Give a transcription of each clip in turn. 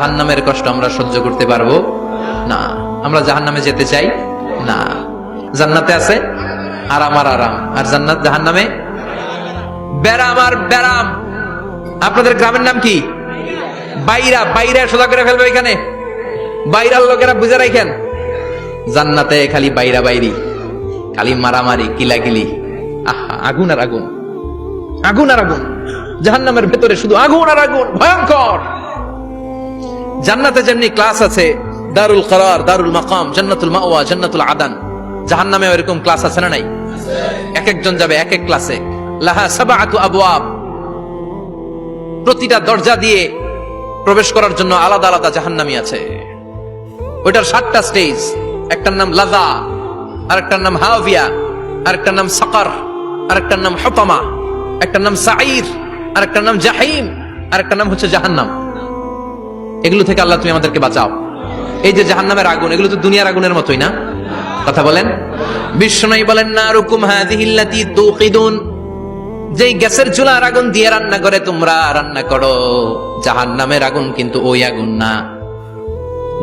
জাহান্নামের কষ্ট আমরা সহ্য করতে পারব? না। আমরা জাহান্নামে যেতে চাই? না। জান্নাতে আছে? আরাম আর আরাম। আর জান্নাত জাহান্নামে? ব্যারাম আর ব্যারাম। আপনাদের গ্রামের নাম কি? বাইরা। বাইরা সোজা করে ফেলবে এখানে বাইরার লোকেরা বুঝে রাখেন। জান্নাতে খালি বাইরা বাইরি। খালি মারামারি, কিলাকিলি। আহা, আগুন আর আগুন। আগুন আর আগুন। জাহান্নামের ভেতরে শুধু আগুন আর আগুন। ভয়ঙ্কর! জান্নাতে যেমনি ক্লাস আছে, দারুল করার, দারুল মাকাম, জান্নাতুল মাওয়া, জান্নাতুল আদান জাহান্নামে এরকম ক্লাস আছে না নাই? এক একজন যাবে এক এক ক্লাসে লাহা সাবাআতু আবওয়াব। প্রতিটা দরজা দিয়ে প্রবেশ করার জন্য আলাদা আলাদা জাহান্নামী আছে। ওইটার সাতটা স্টেজ একটার নাম লাজা, আরেকটার নাম হাওভিয়া আরেকটার নাম সাকার, আরেকটার নাম হতামা, একটার নাম সাঈর, আরেকটার নাম জাহিম, আরেকটার নাম হচ্ছে জাহান্নাম। এগুলো থেকে আল্লাহ তুমি আমাদেরকে বাঁচাও। এই যে জাহান্নামের আগুন, এগুলো তো দুনিয়ার আগুনের মতোই না? কথা বলেন। বিষ্ণনাই বলেন না রুকুম হাদিহিল্লাতি তুকিদুন যেই গ্যাসের চুলার আগুন দিয়ে রান্না করে, তোমরা রান্না করো। জাহান্নামের আগুন কিন্তু ওই আগুন না।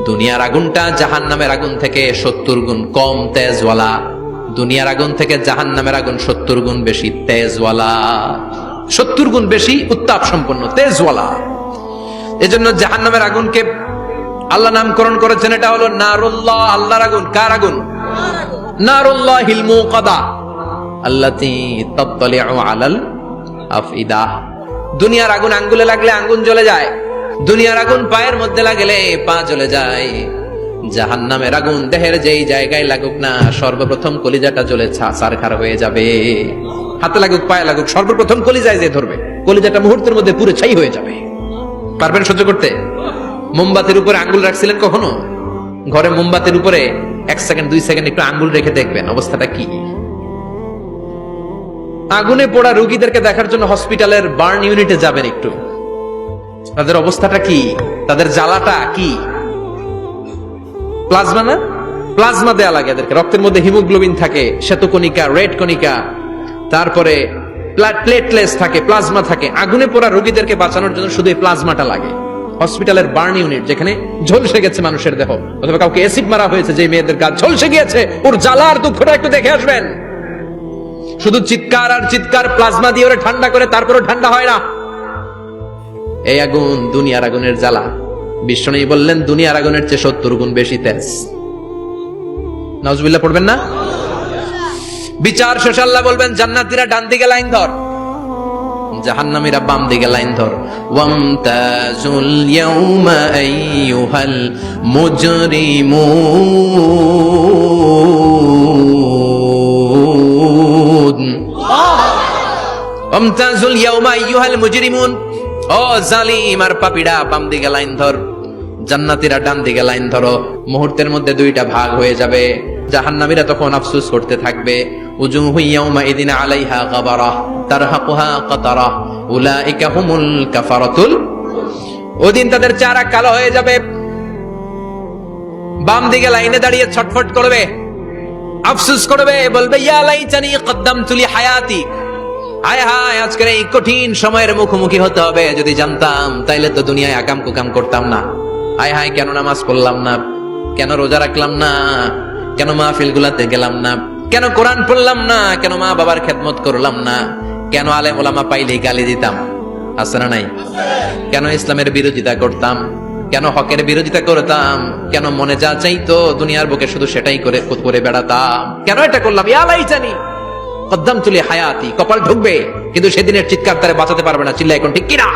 দুনিয়ার আগুনটা জাহান্নামের আগুন থেকে সত্তর গুণ কম তেজওয়ালা। দুনিয়ার আগুন থেকে জাহান্নামের আগুন সত্তর গুণ বেশি তেজওয়ালা। সত্তর গুণ বেশি উত্তাপ সম্পন্ন তেজওয়ালা। এজন্য জাহান্নামের আগুনকে আল্লাহ নামকরণ করেছেন, এটা হলো নারুল্লাহ, আল্লাহর আগুন। কার আগুন? নারুল্লাহ হিলমু কাদা আল্লাতি তাত্তালিউ আলাল আফইদা। দুনিয়ার আগুন আঙ্গুলে লাগলে আঙ্গুন জ্বলে যায়। দুনিয়ার আগুন পায়ের মধ্যে লাগলে পা জ্বলে যায়। জাহান্নামের আগুন দেহের যেই জায়গায় লাগুক না, সর্বপ্রথম কলিজাটা জ্বলে সারখার হয়ে যাবে। হাতে লাগুক, পায়ে লাগুক, সর্বপ্রথম কলিজায় যে ধরবে, কলিজাটা মুহূর্তের মধ্যে পুরো ছাই হয়ে যাবে। পারবেন সহ্য করতে? মোমবাতির উপরে আঙ্গুল রাখছিলেন কখনো? ঘরে মোমবাতির উপরে এক সেকেন্ড, দুই সেকেন্ড একটু আঙ্গুল রেখে দেখবেন, অবস্থাটা কি? আগুনে পোড়া রোগীদেরকে দেখার জন্য হসপিটালের বার্ন ইউনিটে যাবেন একটু। তাদের অবস্থাটা কি? তাদের জ্বালাটা কি? প্লাজমা না? প্লাজমা দেয়া লাগে এদেরকে। রক্তের মধ্যে হিমোগ্লোবিন থাকে, শ্বেতকণিকা, রেড কণিকা। তারপরে প্লেটলেস থাকে প্লাজমা থাকে। আগুনে পোড়া রোগীদেরকে বাঁচানোর জন্য শুধু এই প্লাজমাটা লাগে। হসপিটালের বার্ন ইউনিট যেখানে ঝলসে গেছে মানুষের দেহ। অথবা কাউকে অ্যাসিড মারা হয়েছে যে মেয়েদের গা ঝলসে গিয়েছে, ওর জ্বালার দুঃখটা একটু দেখে আসবেন। শুধু চিৎকার আর চিৎকার প্লাজমা দিয়ে ওরা ঠান্ডা করে, তারপরও ঠান্ডা হয় না। এই আগুন দুনিয়ার আগুনের জ্বালা। বিষ্ণু বললেন, দুনিয়ার আগুনের চেয়ে সত্তর গুণ বেশি তেজ। নজবিল্লা পড়বেন না? বিচার শেষ, আল্লাহ বলবেন, জান্নাতীরা ডান দিকে লাইন ধর। জাহান্নামীরা বাম দিকে লাইন ধর। ওয়ামতাজুল ইয়াউমা আইয়ুহাল মুজরিমুন। ওয়ামতাজুল ইয়াউমা আইয়ুহাল মুজরিমুন। ও জালিম আর পাপীরা, বাম দিকে লাইন ধর। জান্নাতীরা ডান দিকে লাইন ধরো। মুহূর্তের মধ্যে দুইটা ভাগ হয়ে যাবে। জাহান্নামীরা তখন আফসোস করতে থাকবে। ইয়াউমা ইদিন আলাইহা গাবারা, তারহাকুহা কাতারা, উলাইকা হুমুল কাফারাতুল ওদিন তাদের চেহারা কালো হয়ে যাবে। বাম দিকে লাইনে দাঁড়িয়ে ছটফট করবে। আফসোস করবে, বলবে, ইয়া লাইতানি কদ্দামতু লি হায়াতি হায় হায়, আজকের এই কঠিন সময়ের মুখোমুখি হতে হবে। যদি জানতাম, তাইলে তো দুনিয়ায় আকাম কুকাম করতাম না। হায় হায়, কেন নামাজ পড়লাম না? কেন রোজা রাখলাম না? কেন মাহফিল গুলাতে গেলাম না? কেন কোরআন পড়লাম না? কেন মা বাবার খেদমত করলাম না? কেন আলেম ওলামা পাইলেই গালি দিতাম? আছে না নাই? কেন ইসলামের বিরোধিতা করতাম? কেন হকের বিরোধিতা করতাম? কেন মনে যা চাইতো দুনিয়ার বুকে শুধু সেটাই করে করে বেড়াতাম? কেন এটা করলাম? ইয়ালাই জানি কদ্দাম তুলি হায়াতি, কপাল ঢুকবে, কিন্তু সেদিনের চিৎকার তারে বাঁচাতে পারবে না চিল্লা এখন ঠিক কিনা?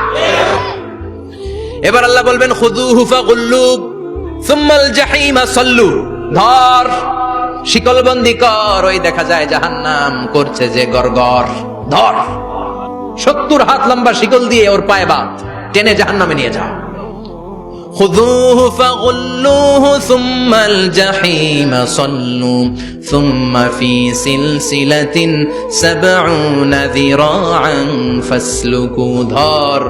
এবার আল্লাহ বলবেন খুদু হুফা গুল্লু সুম্মাল জাহিমা সল্লু। ধর! শিকলবন্দি কর ওই দেখা যায় জাহান্নাম করছে যে গরগর ধর সত্তর হাত লম্বা শিকল দিয়ে ওর পায়ে বাঁধ টেনে জাহান্নামে নিয়ে যাও خذوه فغلوه ثم الجحيم صلوا ثم في سلسلة سبعون ذراعا فاسلكوا ধর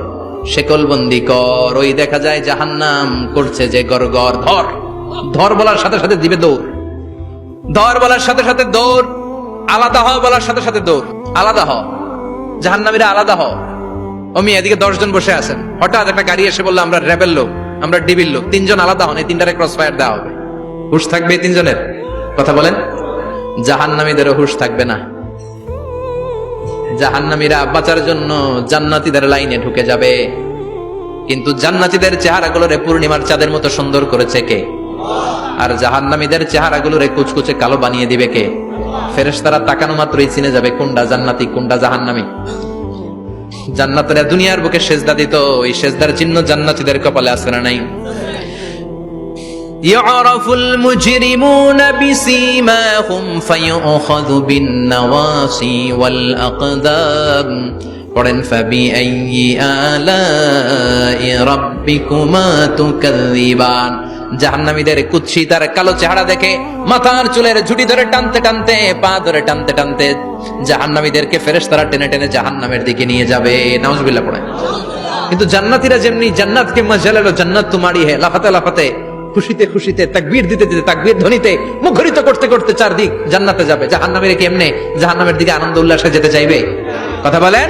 শেকলবন্দি কর ওই দেখা যায় জাহান্নাম করছে যে গরগর ধর ধর বলার সাথে সাথে দিবে দৌড় ধর বলার সাথে সাথে দৌড়, আলাদা হ বলার সাথে সাথে দৌড়, আলাদা হ জাহান্নামীরা আলাদা হ অমি, এদিকে দশজন বসে আছেন। হঠাৎ একটা গাড়ি এসে বলল, আমরা রেবেল লোক, আমরা ডিবির লোক, তিনজন আলাদা হন, এই তিনটারে ক্রস ফায়ার দেওয়া হবে। হুশ থাকবে তিনজনের? কথা বলেন। জাহান্নামীদেরও হুশ থাকবে না। জাহান্নামীরা বাঁচার জন্য জান্নাতীদের লাইনে ঢুকে যাবে। কিন্তু জান্নাতীদের চেহারাগুলোরে পূর্ণিমার চাঁদের মতো সুন্দর করেছে কে? আর জাহান্নামীদের চেহারাগুলোরে কুচকুচে কালো বানিয়ে দিবে কে ফেরেশতারা তাকানো মাত্রই চিনে যাবে কোনটা জান্নাতি কোনটা জাহান্নামী জান্নাতেরা দুনিয়ার বুকে সেজদা দিত ওই সেজদার চিহ্ন জান্নাতীদের কপালে আছে না নাই يعرف المجرمون بسيماهم فيؤخذ بالنواصي والأقدام পড়েন فبأي آلاء ربكما تكذبان জাহান্নামীদের কুৎসি তার কালো চেহারা দেখে মাথার চুলের ঝুটি ধরে টানতে টানতে, পা ধরে টানতে টানতে জাহান্নামীদেরকে ফেরেশতারা টেনে টেনে জাহান্নামের দিকে নিয়ে যাবে। নাউজুবিল্লাহ পড়ে। কিন্তু জান্নাতীরা যেমনি জান্নাত কে মজালালো জান্নাত তোমারই হে, লাফাতে লাফাতে, খুশিতে খুশিতে, তাকবীর দিতে দিতে, তাকবীর ধ্বনিতে মুখরিত করতে করতে চারদিক জান্নাতে যাবে। জাহান্নামের কেমনে জাহান্নামের দিকে আনন্দ উল্লাসে যেতে চাইবে? কথা বলেন?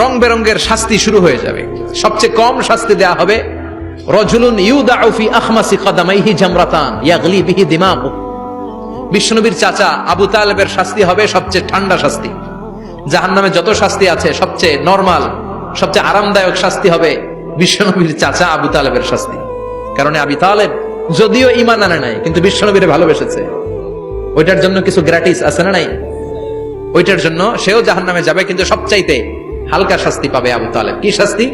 রং বেরঙ্গের শাস্তি শুরু হয়ে যাবে। সবচেয়ে কম শাস্তি দেয়া হবে, রজুলুন ইউদাউ ফি আখমাসি কদামাইহি জামরাতান ইয়াগলি বিহি দিমাগু বিষ্ণুবীর চাচা আবু তালেবের শাস্তি হবে সবচেয়ে ঠান্ডা শাস্তি। জাহান্নামে যত শাস্তি আছে, সবচেয়ে নরমাল, সবচেয়ে আরামদায়ক শাস্তি হবে বিশ্বনবীর চাচা আবু তালেবের শাস্তি। কারণ আবি তালেব যদিও ইমান আনে নাই, কিন্তু বিশ্বনবীরে ভালোবেসেছে। ওইটার জন্য কিছু গ্র্যাটিস আছে না নাই? ওইটার জন্য সেও জাহান্নামে যাবে, কিন্তু সবচাইতে হালকা শাস্তি পাবে আবু তালেব। কি শাস্তি?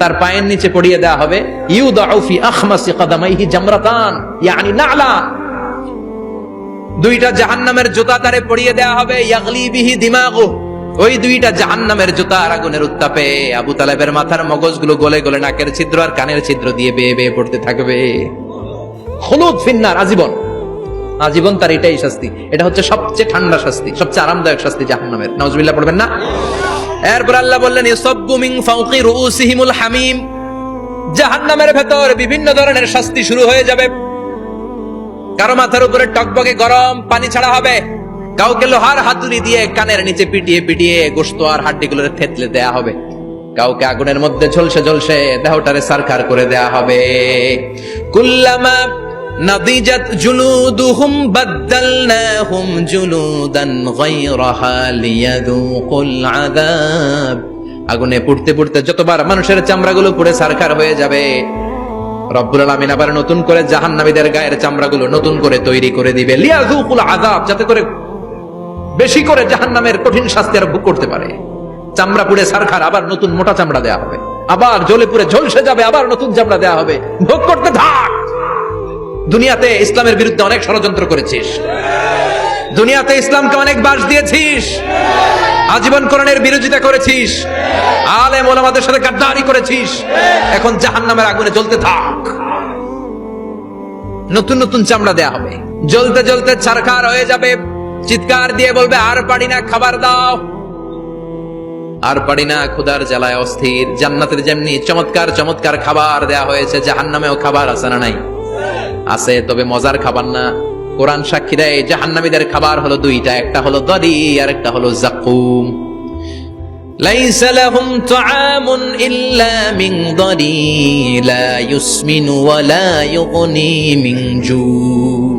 তার পায়ের নিচে পড়িয়ে দেওয়া হবে, ইউদাউ ফি আখমাসি কদামাইহি জামরাতান ইয়ানি নালা দুইটা জাহান্নামের জুতা তারে পড়িয়ে দেওয়া হবে, ইয়াগলি বিহি দিমাগু ওই দুইটা জাহান্নামের জুতা আর আগুনের উত্তাপে আবু তালেবের মাথার মগজগুলো গলে গলে নাকের ছিদ্র আর কানের ছিদ্র দিয়ে বেয়ে বেয়ে পড়তে থাকবে। হলুদ ফিন্নার, আজীবন। আজীবন তার এটাই শাস্তি। এটা হচ্ছে সবচেয়ে ঠান্ডা শাস্তি, সবচেয়ে আরামদায়ক শাস্তি জাহান্নামের। নাউজুবিল্লাহ, পড়বেন না? এরপর আল্লাহ বললেন ফাওকি রুউসিহিমুল হামিম। জাহান্নামের ভেতর বিভিন্ন ধরনের শাস্তি শুরু হয়ে যাবে। কারও মাথার উপরে টকবকে গরম পানি ছাড়া হবে। কাউকে লোহার হাতুড়ি দিয়ে কানের নিচে পিটিয়ে পিটিয়ে গোস্ত আর হাড্ডিগুলো থেতলে দেয়া হবে। কাউকে আগুনের মধ্যে ঝলসে ঝলসে দেহটারে সারখার করে দেয়া হবে। কুল্লামা নাদিজাত জুলুদুহুম বাদদালনাহুম জুলুদান গায়রাহা লিয়াযুকুল আযাব। আগুনে পুড়তে পুড়তে যতবার মানুষের চামড়াগুলো পুড়ে সারখার হয়ে যাবে, রব্বুল আলামিন আবার নতুন করে জাহান্নামীদের গায়ের চামড়াগুলো নতুন করে তৈরি করে দিবে। লিয়াযুকুল আযাব, যাতে করে বেশি করে জাহান্নামের কঠিন শাস্তি আর ভোগ করতে পারে। চামড়া পুড়ে সারখার, আবার নতুন মোটা চামড়া দেয়া হবে। আবার জ্বলে পুড়ে ঝলসে যাবে, আবার নতুন চামড়া দেয়া হবে। ভোগ করতে থাক! দুনিয়াতে ইসলামের বিরুদ্ধে অনেক ষড়যন্ত্র করেছিস। দুনিয়াতে ইসলামকে অনেক বাস দিয়েছিস। আজীবন কোরআনের বিরোধিতা করেছিস। আলেম ওলামাদের সাথে গাদ্দারি করেছিস। এখন জাহান্নামের আগুনে জ্বলতে থাক। নতুন নতুন চামড়া দেয়া হবে। জ্বলতে জ্বলতে ছারখার হয়ে যাবে। চিৎকার দিয়ে বলবে, আর পারি না, খাবার দাও। আর পারি না ক্ষুদার জ্বালায় অস্থির। জান্নাতের যেমনি চমৎকার চমৎকার খাবার দেয়া হয়েছে, জাহান্নামেও খাবার আছে না নাই? আছে তবে মজার খাবার না কোরআন সাক্ষী দেয় জাহান্নামীদের খাবার হলো দুইটা একটা হলো দরি আর একটা হলো জাকুম ليس لهم طعام إلا من ضري لا يسمن ولا يغني من جوع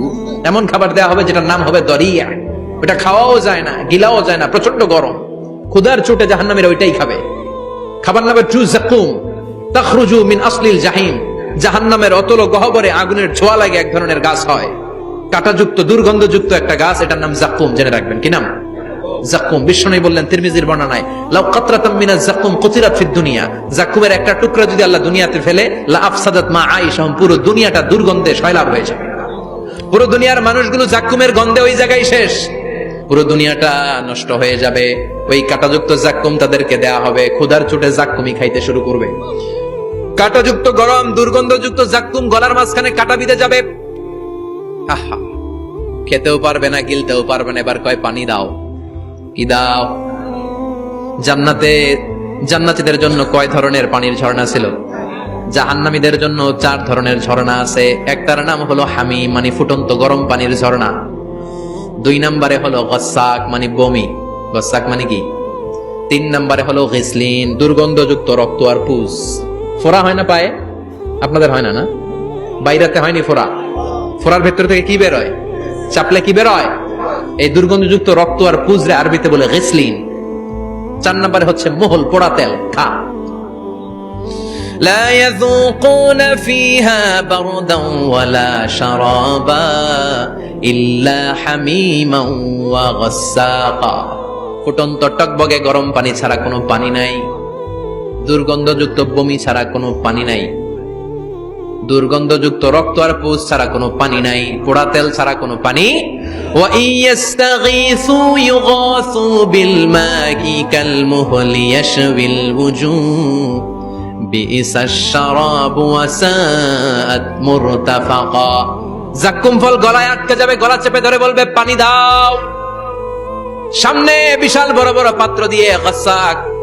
এমন খাবার দেওয়া হবে যেটার নাম হবে দরিয়া ওটা খাওয়াও যায় না গিলাও যায় না প্রচন্ড গরম ক্ষুদার চোটে জাহান্নামীরা ওইটাই খাবে খাবার নামে ট্রু জাকুম তাখরুজু মিন আসলিল জাহিম জাহান্নামের অতল গহবরে আগুনের ছোঁয়া লাগে এক ধরনের গাছ হয়। কাঁটাযুক্ত, দুর্গন্ধযুক্ত একটা গাছ, এটার নাম জাক্কুম, জেনে রাখবেন। কি নাম? পুরো দুনিয়ার মানুষগুলো গন্ধে ওই জায়গায় শেষ। পুরো দুনিয়াটা নষ্ট হয়ে যাবে। ওই কাটাযুক্ত তাদেরকে দেয়া হবে। ক্ষুধার চোটে জাকুমি খাইতে শুরু করবে। কাটাযুক্ত গরম, দুর্গন্ধযুক্ত জাক্কুম গলার মাঝখানে কাটা বিঁধে যাবে। আহা, খেতেও পারবে না, গিলতেও পারবে না, এবার কয় পানি দাও, কি দাও? জান্নাতে, জান্নাতীদের জন্য কয় ধরনের পানির ঝর্ণা ছিল? জাহান্নামীদের জন্য চার ধরনের ঝর্ণা আছে। একটার নাম হলো হামি মানে ফুটন্ত গরম পানির ঝর্ণা। দুই নম্বরে হলো গসাক মানে বমি। গসাক মানে কি? তিন নম্বরে হলো গিসলিন, দুর্গন্ধযুক্ত রক্ত আর পুষ ফোড়া হয় না পায়ে আপনাদের হয় না না বাইরাতে হয়নি ফোড়া ফোড়ার ভেতর থেকে কি বের হয় চাপলে কি বের হয় এই দুর্গন্ধযুক্ত রক্ত আর পুজরে আরবিতে বলে গিসলিন চার নম্বরে হচ্ছে মোহল পোড়া তেল খা لا يذوقون فيها بردا ولا شرابا إلا حميما وغساقا ফুটন্ত টকবগে গরম পানি ছাড়া কোনো পানি নাই দুর্গন্ধযুক্ত বমি ছাড়া কোনো পানি নাই। দুর্গন্ধযুক্ত রক্ত আর পোষ ছাড়া কোনো পানি নাই। পোড়া তেল ছাড়া কোনো পানি। জাক্কুম ফল গলায় আটকে যাবে, গলা চেপে ধরে বলবে, পানি দাও। সামনে বিশাল বড় বড় পাত্র দিয়ে গাছাক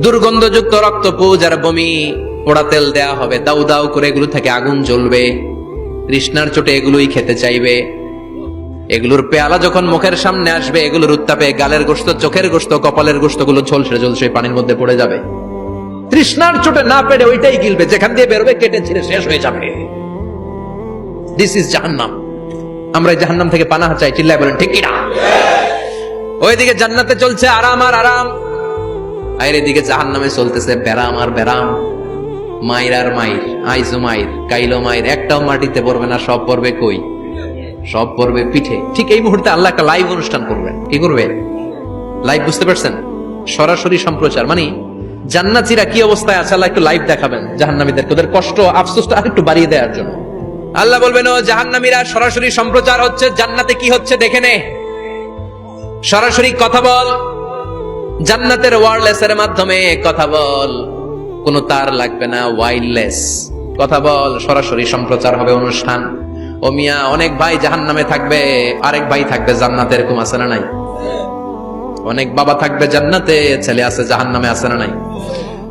দুর্গন্ধযুক্ত রক্ত পুজ আর বমি পোড়া তেল দেয়া হবে, দাউ দাউ করে এগুলো থেকে আগুন জ্বলবে, তৃষ্ণার চোটে এগুলোই খেতে চাইবে। এগুলোর পেয়ালা যখন মুখের সামনে আসবে, এগুলোর উত্তাপে গালের গোস্ত চোখের গোস্ত কপালের গোস্তগুলো ঝলসে ঝলসে পানির মধ্যে পড়ে যাবে। তৃষ্ণার চোটে না পেরে ওইটাই গিলবে, যেখান দিয়ে বেরোবে, কেটে ছিঁড়ে শেষ হয়ে যাবে। দিস ইজ জাহান্নাম। আমরা জাহান্নাম থেকে পানাহা চাই, চিল্লায় বলেন, ঠিক কিনা ওইদিকে জান্নাতে চলছে আরাম আর আরাম। আর এদিকে জাহান নামে চলতেছে, ব্যারাম আর ব্যারাম। মাইর আর মাইর, আইজো মাইর, কাইলো মাইর, একটাও মাটিতে পড়বে না, সব পড়বে কই? সব পড়বে পিঠে। ঠিক এই মুহূর্তে আল্লাহ একটা লাইভ অনুষ্ঠান করবেন। কি করবে? লাইভ বুঝতে পারছেন? সরাসরি সম্প্রচার। মানে জান্নাতিরা কি অবস্থায় আছে? আল্লাহ একটু লাইভ দেখাবেন জাহান্নামীদেরকে। ওদের কষ্ট আফসোসটা আর একটু বাড়িয়ে দেওয়ার জন্য। আল্লাহ বলবেন, ও জাহান্নামীরা, সরাসরি সম্প্রচার হচ্ছে। জান্নাতে কি হচ্ছে দেখে নে। সরাসরি কথা বল। জান্নাতের ওয়ারলেসের মাধ্যমে কথা বল। কোনো তার লাগবে না ওয়াইল্ডলেস কথা বল, সরাসরি সম্প্রচার হবে অনুষ্ঠান। ও মিয়া, অনেক ভাই জাহান নামে থাকবে, আরেক ভাই থাকবে জান্নাতে, এরকম আছে না নাই? অনেক বাবা থাকবে জান্নাতে, ছেলে আছে জাহান নামে আছে না নাই?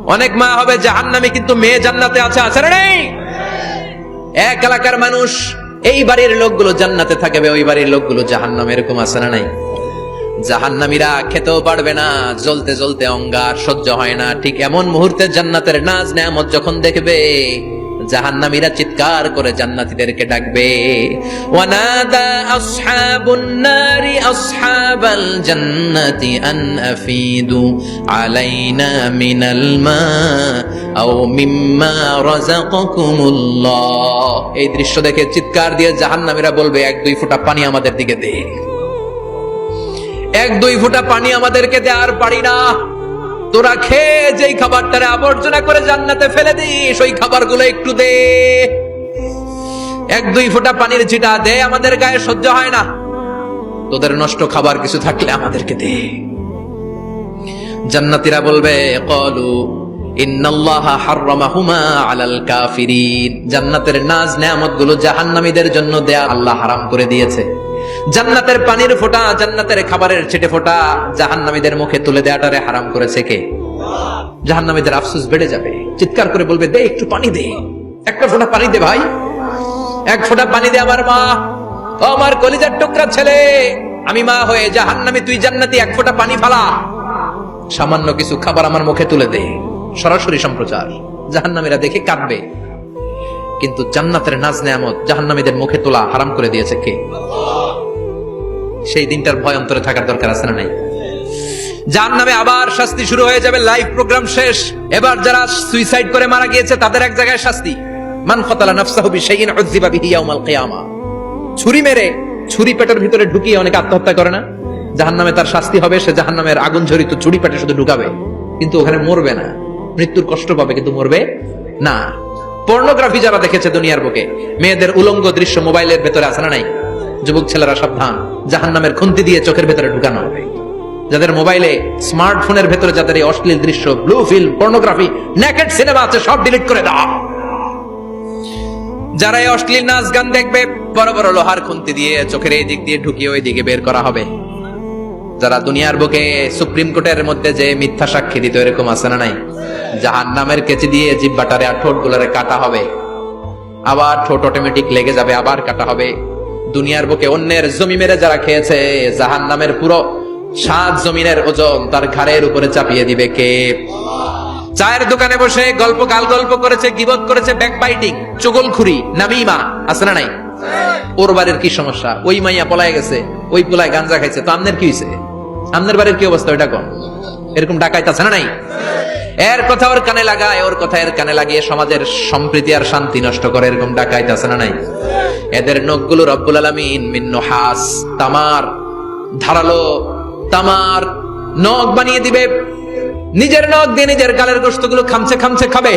অনেক মা হবে জাহান নামে কিন্তু মেয়ে জান্নাতে আছে আছে না নেই? এক এলাকার মানুষ, এই বাড়ির লোকগুলো জান্নাতে থাকবে, ওই বাড়ির লোকগুলো জাহান নামে এরকম আছে না নাই? জাহান্নামীরা খেতেও পারবে না, জ্বলতে জ্বলতে অঙ্গার সহ্য হয় না। ঠিক এমন মুহূর্তে জান্নাতের নাজ নেয়ামত যখন দেখবে, জাহান্নামীরা চিৎকার করে জান্নাতীদেরকে ডাকবে। আলাইনা এই দৃশ্য দেখে চিৎকার দিয়ে জাহান্নামীরা বলবে, এক দুই ফোঁটা পানি আমাদের দিকে দে। এক, দুই ফোঁটা পানি আমাদেরকে দেওয়ার পারি না। তোরা খেয়ে যেই খাবারটারে আবর্জনা করে জান্নাতে ফেলে দিস, ওই খাবারগুলো একটু দে। এক, দুই ফোঁটা পানির ছিটা দে, আমাদের গায়ে সহ্য হয় না। তোদের নষ্ট খাবার কিছু থাকলে আমাদেরকে দে। জান্নাতিরা বলবে, কলু জান্নাতের নাজ নেয়ামতগুলো জাহান্নামীদের জন্য দেয়া আল্লাহ হারাম করে দিয়েছে। জান্নাতের পানির ফোঁটা, জান্নাতের খাবারের ছেটে ফোঁটা জাহান্নামীদের মুখে তুলে দেয়াটারে হারাম করেছে কে? জাহান্নামীদের আফসোস বেড়ে যাবে। চিৎকার করে বলবে, দে একটু পানি দে। একটা ফোঁটা পানি দে ভাই। এক ফোঁটা পানি দে আমার মা। আমার কলিজার টুকরা ছেলে। আমি মা হয়ে জাহান্নামী, তুই জান্নাতি, এক ফোঁটা পানি ফালা। সামান্য কিছু খাবার আমার মুখে তুলে দে। সরাসরি সম্প্রচার। জাহান্নামীরা দেখে কাঁদবে। কিন্তু জান্নাতের নাজ নেয়ামত জাহান্নামীদের মুখে তোলা হারাম করে দিয়েছে কে? সেই দিনটার ভয় অন্তরে থাকার দরকার আছে না নাই? যার নামে আবার শাস্তি শুরু হয়ে যাবে, লাইভ প্রোগ্রাম শেষ। এবার যারা সুইসাইড করে মারা গিয়েছে, তাদের এক জায়গায় শাস্তি। মান কতালা নাফসাহু বিশাইইন উযযিবা বিহি ইয়াউমাল কিয়ামা। ছুরি মেরে, ছুরি পেটের ভিতরে ঢুকিয়ে অনেকে আত্মহত্যা করে না? জাহান্নামে তার শাস্তি হবে, সে জাহান্নামের আগুন ঝরিত ছুরি পেটে শুধু ঢুকাবে, কিন্তু ওখানে মরবে না। মৃত্যুর কষ্ট পাবে কিন্তু মরবে না। পর্নোগ্রাফি যারা দেখেছে দুনিয়ার বুকে, মেয়েদের উলঙ্গ দৃশ্য মোবাইলের ভেতরে আছে না নাই? যুবক ছেলেরা সাবধান, জাহান্নামের খুন্তি দিয়ে চোখের ভেতরে ঢুকানো। যাদের মোবাইলে স্মার্টফোনের ভেতরে যাদের এই অশ্লীল দৃশ্য blue film pornography naked cinema আছে, সব ডিলিট করে দাও। যারা এই অশ্লীল নাচ গান দেখবে, বড় বড় লোহার খুন্তি দিয়ে চোখের এই দিক দিয়ে ঢুকিয়ে ওই দিকে বের করা হবে। যারা দুনিয়ার বুকে সুপ্রিম কোর্টের মধ্যে যে মিথ্যা সাক্ষী দিত, এরকম আছে না নাই? জাহান নামের কেচি দিয়ে জিব্বাটারে আর ঠোঁট গুলারে কাটা হবে। আবার ঠোঁট অটোমেটিক লেগে যাবে, আবার কাটা হবে। দুনিয়ার বুকে অন্যের জমি মেরে যারা খেয়েছে জাহান নামের পুরো সাত জমিনের ওজন তার ঘাড়ের উপরে চাপিয়ে দিবে কে? চায়ের দোকানে বসে গল্প গাল গল্প করেছে, গিবত করেছে ব্যাক বাইটিং চুগলখুরি নামিমা আছে না নাই? ওর বাড়ির কি সমস্যা? ওই মাইয়া পলায় গেছে, ওই পোলায় গাঞ্জা খাইছে, তো আমনের কি হয়েছে আমনের বাড়ির কি অবস্থা ওইটা কোন এরকম ডাকাইতে আছে না নাই? এর কথা ওর কানে লাগায়, ওর কথা এর কানে লাগিয়ে সমাজের সম্প্রীতি আর শান্তি নষ্ট করে, এরকম ডাকাইতে আছে না নাই? এদের নখগুলো রব্বুল আলামিন মিন নহাস, তামার, ধারালো, তামার নখ বানিয়ে দিবে। নিজের নখ দিয়ে নিজের গালের গোস্তগুলো খামছে খামছে খাবে।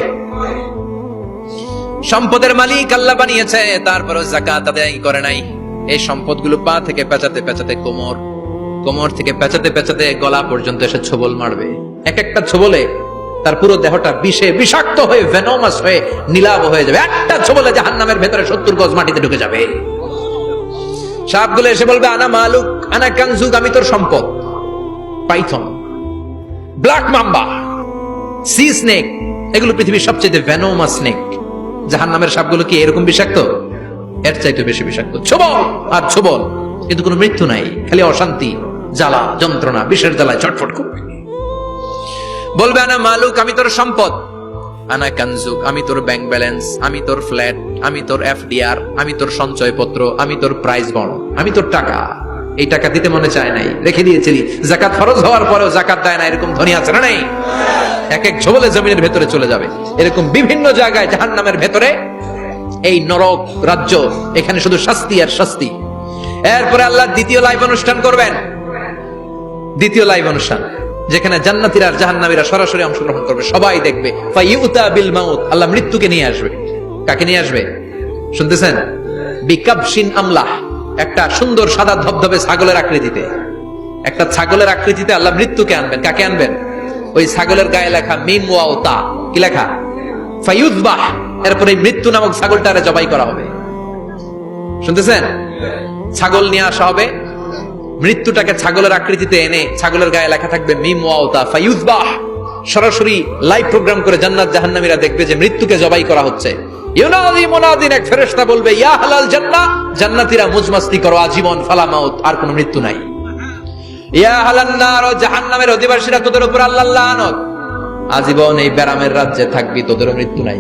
সম্পদের মালিক আল্লাহ বানিয়েছে, তারপরও জাকাত আদায় করে নাই। এই সম্পদগুলো পা থেকে পেঁচাতে পেঁচাতে কোমর কোমর থেকে পেঁচাতে পেঁচাতে গলা পর্যন্ত এসে ছবল মারবে। এক একটা ছবলে তার পুরো দেহটা বিষে বিষাক্ত হয়ে ভেনোমাস হয়ে, নীলাভ হয়ে যাবে। একটা ছবলে জাহান্নামের ভেতরে সত্তর গজ মাটিতে ঢুকে যাবে। সাপগুলো এসে বলবে, আনা মালুক, আনা কানজুক, আমি তোর সম্পদ। Python, black mamba sea snake এগুলো পৃথিবীর সবচেয়ে ভেনোমা স্নেক জাহান নামের সাপগুলো কি এরকম বিষাক্ত? এর চাইতে বেশি বিষাক্ত। ছবল, আর ছবল কিন্তু কোনো মৃত্যু নাই, খালি অশান্তি। জ্বালা, যন্ত্রণা, বিষের জ্বালায় চটফট করবে। বলবে, আনা মালুক, আমি তোর সম্পদ। আনা কানজুক, আমি তোর ব্যাংক ব্যালেন্স, আমি তোর ফ্ল্যাট, আমি তোর এফডিআর, আমি তোর সঞ্চয়পত্র, আমি তোর প্রাইজ বন্ড আমি তোর টাকা। এই টাকা দিতে মনে চায় নাই, রেখে দিয়েছিলি। জাকাত হওয়ার পরেও জাকাত দেয় না, এরকম ধনী আছে না নাই? এক এক ঝোবলে জমিনের ভেতরে চলে যাবে। এরকম বিভিন্ন জায়গায় জাহান নামের ভেতরে এই নরক রাজ্য, এখানে শুধু শাস্তি আর শাস্তি। এরপরে আল্লাহ দ্বিতীয় লাইভ অনুষ্ঠান করবেন। দ্বিতীয় লাইভ অনুষ্ঠান, যেখানে জান্নাতীরা আর জাহান্নামীরা সরাসরি অংশগ্রহণ করবে। সবাই দেখবে। বিল আল্লাহ মৃত্যুকে নিয়ে আসবে। কাকে নিয়ে আসবে? শুনতেছেন? বিকাবশিন আমলাহ, একটা সুন্দর সাদা ধবধবে ছাগলের আকৃতিতে। একটা ছাগলের আকৃতিতে আল্লাহ মৃত্যুকে আনবেন। কাকে আনবেন? ওই ছাগলের গায়ে লেখা মিম ওয়াউতা কি লেখা? ফাইউজবাহ এরপরে মৃত্যু নামক ছাগলটারে জবাই করা হবে। শুনতেছেন? ছাগল নিয়ে আসা হবে। মৃত্যুটাকে ছাগলের আকৃতিতে এনে ছাগলের গায়ে লেখা থাকবে মিম সরাসরি লাইভ প্রোগ্রাম করে জান্নাত জাহান্নামীরা দেখবে যে মৃত্যুকে জবাই করা হচ্ছে। ইউনাদি এক ফেরেশতা বলবে, ইয়া হালাল জান্নাতীরা মুজমাস্তি করো, আজীবন ফালা মাউত, আর কোনো মৃত্যু নাই। ইয়া হালান নার জাহান্নামের অধিবাসীরা, তোদের উপর লানত। আজীবন এই ব্যারামের রাজ্যে থাকবি, তোদেরও মৃত্যু নাই।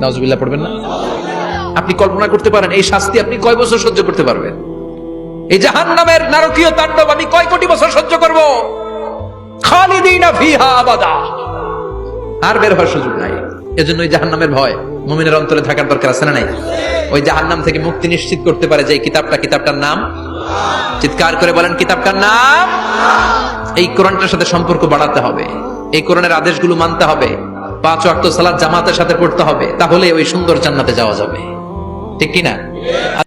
নাউজুবিল্লাহ, পড়বেন না? আপনি কল্পনা করতে পারেন, এই শাস্তি আপনি কয় বছর সহ্য করতে পারবেন? এই জাহান নামের নারকীয় তাণ্ডব আমি কয় কোটি বছর সহ্য করব? খালিদিনা ফিহা আবাদা। আর বের হওয়ার সুযোগ নাই। এজন্য ওই জাহান নামের ভয় মুমিনের অন্তরে থাকার দরকার আছে না নাই? ওই জাহান নাম থেকে মুক্তি নিশ্চিত করতে পারে যে কিতাবটা, কিতাবটার নাম? চিৎকার করে বলেন, কিতাবটার নাম? এই কোরআনটার সাথে সম্পর্ক বাড়াতে হবে। এই কোরআনের আদেশগুলো মানতে হবে। পাঁচ ওয়াক্ত সালাত জামাতের সাথে পড়তে হবে। তাহলে ওই সুন্দর জান্নাতে যাওয়া যাবে। ঠিক কিনা